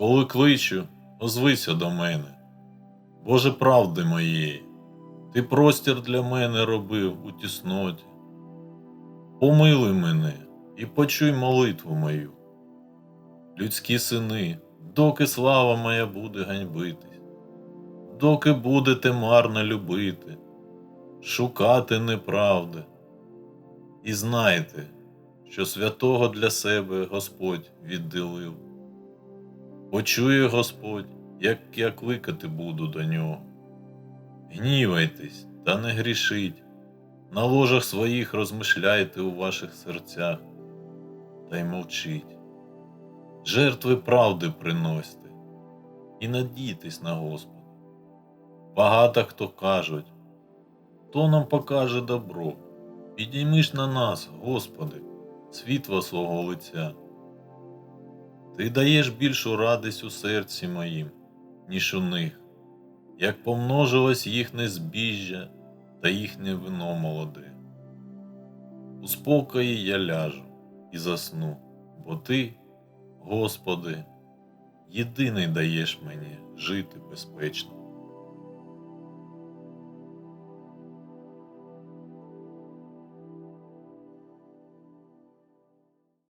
Коли кличу, озвися до мене. Боже правди моєї, ти простір для мене робив у тісноті. Помилуй мене і почуй молитву мою. Людські сини, доки слава моя буде ганьбитись, доки будете марно любити, шукати неправди. І знайте, що святого для себе Господь відділив. Почує Господь, як я кликати буду до нього. Гнівайтесь та не грішіть, на ложах своїх розмишляйте у ваших серцях, та й мовчіть. Жертви правди приносьте і надійтесь на Господа. Багато хто кажуть, хто нам покаже добро, підіймиш на нас, Господи, світло свого лиця. Ти даєш більшу радість у серці моїм, ніж у них, як помножилось їхнє збіжжя та їхнє вино молоде. У спокої я ляжу і засну, бо ти, Господи, єдиний даєш мені жити безпечно.